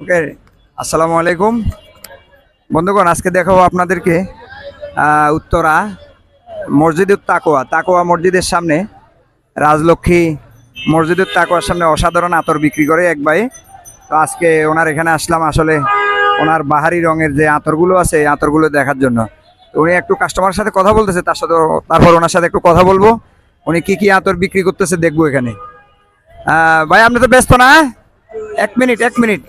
ওকে আসসালামু আলাইকুম। বন্ধুগণ, আজকে দেখাবো আপনাদেরকে উত্তরা মসজিদুর তাকোয়া তাকোয়া মসজিদের সামনে রাজলক্ষ্মী মসজিদুর তাকোয়ার সামনে অসাধারণ আতর বিক্রি করে এক ভাই। তো আজকে ওনার এখানে আসলাম আসলে ওনার বাহারি রঙের যে আতরগুলো আছে, এই আতরগুলো দেখার জন্য। উনি একটু কাস্টমারের সাথে কথা বলতেছে, তার সাথে তারপর ওনার সাথে একটু কথা বলব। উনি কি কি আতর বিক্রি করতেছে দেখব এখানে। ভাই, আপনি তো ব্যস্ত না? এক মিনিট এক মিনিট।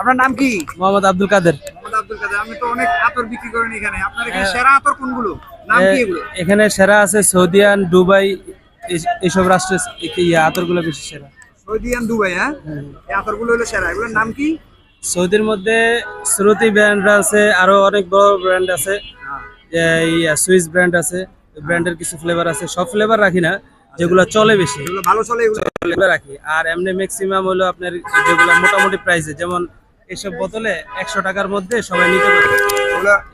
আপনার নাম কি? মোহাম্মদ আব্দুল কাদের। মোহাম্মদ আব্দুল কাদের আপনি তো অনেক আতর বিক্রি করেন এখানে। আপনার এখানে সেরা আতর কোনগুলো? নাম কি এগুলো? এখানে সেরা আছে সৌদিয়ান দুবাই এই- এইসব রাষ্ট্রের ইয়ে আতরগুলো বেশি সেরা। সৌদিয়ান দুবাই হ্যাঁ? এই আতরগুলো হলো সেরা। এগুলোর নাম কি? সৌদির মধ্যে শ্রুতি ব্র্যান্ড আছে আরও অনেক বড় ব্র্যান্ড আছে। সুইস ব্র্যান্ড আছে। ব্র্যান্ডের কিছু ফ্লেভার আছে। সব ফ্লেভার রাখি না যেগুলো চলে বেশি। ভালো চলে এগুলো রাখি। আর এমনি ম্যাক্সিমাম হলো আপনার যেগুলো মোটামুটি প্রাইসে যেমন এইসব বোতলে একশো টাকার মধ্যে সবাই নিতে পারে।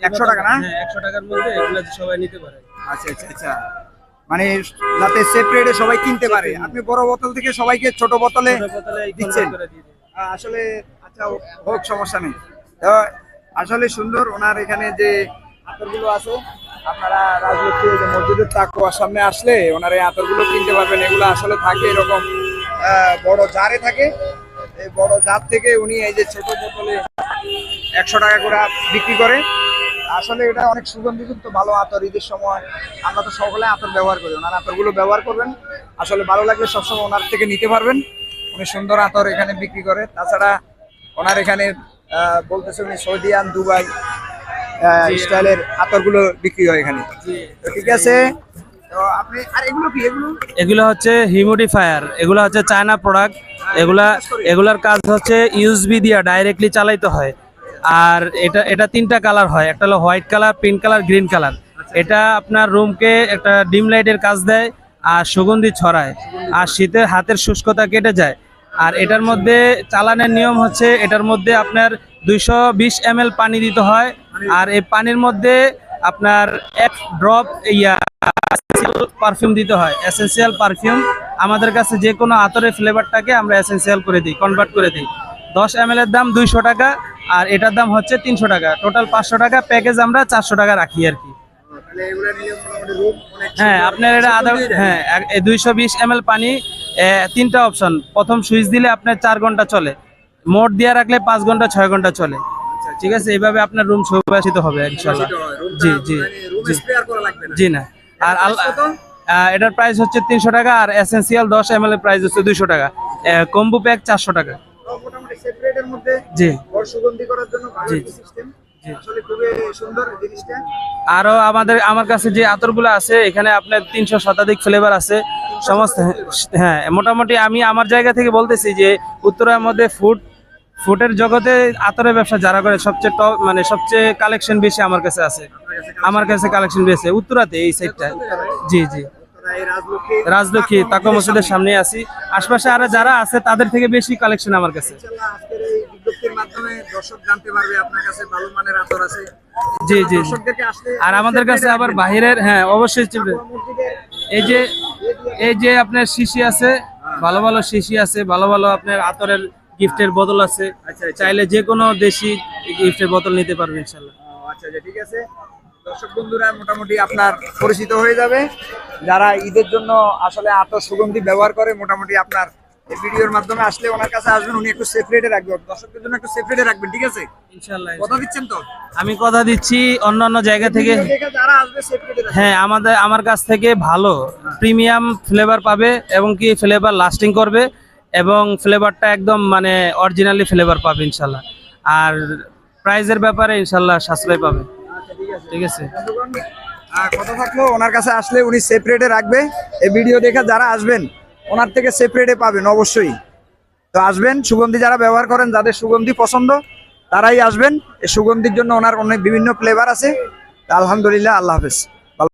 একশো টাকা না? হ্যাঁ একশো টাকার মধ্যে এগুলো সবাই নিতে পারে। আচ্ছা আচ্ছা আচ্ছা। মানে যাতে সেপারেটে সবাই কিনতে পারে। আপনি বড় বোতল থেকে সবাইকে ছোট বোতলে দিচ্ছেন? আসলে আচ্ছা হোক সমস্যা নেই। আসলে সুন্দর ওনার এখানে যে আতরগুলো আছে আপনারা রাজলক্ষ্মী যে মসজিদের তাকুয়ার সামনে আসলে ওনার এই আতরগুলো কিনতে পারবেন। এগুলো আসলে থাকে এরকম আহ, বড় জারে থাকে। এই বড় জার থেকে উনি এই যে ছোট বোতলে একশো টাকা করে বিক্রি করে। আসলে এটা অনেক সুগন্ধিযুক্ত ভালো আতর ঈদের সময়। আমরা তো সকলে আতর ব্যবহার করি ওনার আতরগুলো ব্যবহার করবেন। আসলে ভালো লাগলে সবসময় ওনার থেকে নিতে পারবেন। উনি সুন্দর আতর এখানে বিক্রি করে। তাছাড়া ওনার এখানে বলতেছে উনি সৌদিয়ান দুবাই স্টাইলের আতরগুলো বিক্রি হয় এখানে। তো ঠিক আছে। এগুলো হচ্ছে হিউমিডিফায়ার, এগুলো হচ্ছে চায়না প্রোডাক্ট, এগুলা, এগুলার কাজ হচ্ছে ইউএসবি দিয়ে ডাইরেক্টলি চালাইতে হয়। আর এটা এটা তিনটা কালার হয়, একটা হলো white colour pink colour green colour এটা আপনার রুমকে একটা ডিম লাইটের কাজ দেয়, আর সুগন্ধি ছড়ায়, আর শীতে হাতের শুষ্কতা কেটে যায়। আর এটার মধ্যে চালানের নিয়ম হচ্ছে, এটার মধ্যে আপনার দুইশো বিশ পানি দিতে হয়, আর এই পানির মধ্যে আপনার এক ড্রপ ইয়া পারফিউম দিতে হয়। এসেন্সিয়াল পারফিউম আমাদের কাছে যে কোনো আতরের ফ্লেভারটাকে আমরা এসেন্সিয়াল করে দিই কনভার্ট করে দিই। দশ এম এর দাম দুইশো টাকা আর এটার দাম হচ্ছে তিনশো টাকা। টোটাল পাঁচশো টাকা প্যাকেজ আমরা চারশো টাকা রাখি আর কি। হ্যাঁ আপনার এটা আধা হ্যাঁ দুইশো বিশ এম পানি তিনটা অপশন প্রথম সুইচ দিলে আপনার চার ঘণ্টা চলে। মোট দিয়ে রাখলে পাঁচ ঘণ্টা ছয় ঘণ্টা চলে। ঠিক আছে? এইভাবে আপনার রুম সুবাসিত হবে ইনশাল্লাহ জি জি মানে জি না। আর এটার প্রাইস হচ্ছে তিনশো টাকা আর এসেন্সিয়াল দশ এম এর প্রাইস হচ্ছে দুইশো টাকা। কম্বো প্যাক চারশো টাকা। জি। জি। আরও আমাদের আমার কাছে যে আতরগুলো আছে এখানে আপনার তিনশো শতাধিক ফ্লেভার আছে। সমস্ত হ্যাঁ মোটামুটি আমি আমার জায়গা থেকে বলতেছি যে উত্তরার মধ্যে ফুড ফুডের জগতে আতরের ব্যবসা যারা করে সবচেয়ে টপ মানে সবচেয়ে কালেকশন বেশি আমার কাছে আছে। আমার কাছে কালেকশন বেছে উত্তরাতে এই সাইডটা জি জি। রাজলক্ষ্মী তাকো মসজিদের সামনে আছি। আশপাশে আর যারা আছে তাদের থেকে বেশি কালেকশন আমার কাছে। পারবে জি জি। আর আমাদের কাছে আবার বাহিরের হ্যাঁ অবশ্যই চিনবে। এই যে এই যে আপনার শিশি আছে ভালো ভালো শিশি আছে ভালো ভালো আপনার আতরের গিফটের বোতল আছে। আচ্ছা, আচ্ছা। চাইলে যে কোনো দেশি গিফটের বোতল নিতে পারবেন ইনশাল্লাহ আচ্ছা আচ্ছা ঠিক আছে। দর্শক বন্ধুরা মোটামুটি আপনার পরিচিত হয়ে যাবে। যারা ঈদের জন্য আসলে আতর সুগন্ধি ব্যবহার করে মোটামুটি আপনার এই ভিডিওর মাধ্যমে আসলে ওনার কাছে আসবেন উনি একটু সেপারেটে রাখবেন দর্শকদের জন্য একটু সেপারেটে রাখবেন ঠিক আছে? ইনশাল্লাহ কথা দিচ্ছেন তো? আমি কথা দিচ্ছি অন্য অন্য জায়গা থেকে। যারা আসবে রাখবেন। হ্যাঁ আমাদের আমার কাছ থেকে ভালো প্রিমিয়াম ফ্লেভার পাবে এবং কি ফ্লেভার লাস্টিং করবে এবং ফ্লেভারটা একদম মানে অরিজিনালি ফ্লেভার পাবে ইনশাল্লাহ আর প্রাইজের ব্যাপারে ইনশাল্লাহ সাশ্রয় পাবে। ঠিক আছে। কথা থাকল ওনার কাছে আসলে উনি সেপারেটে রাখবে। এই ভিডিও দেখে যারা আসবেন ওনার থেকে সেপারেটে পাবেন অবশ্যই। তো আসবেন সুগন্ধি যারা ব্যবহার করেন যাদের সুগন্ধি পছন্দ তারাই আসবেন। এই সুগন্ধির জন্য ওনার অনেক বিভিন্ন ফ্লেভার আছে। আলহামদুলিল্লাহ আল্লাহ হাফেজ।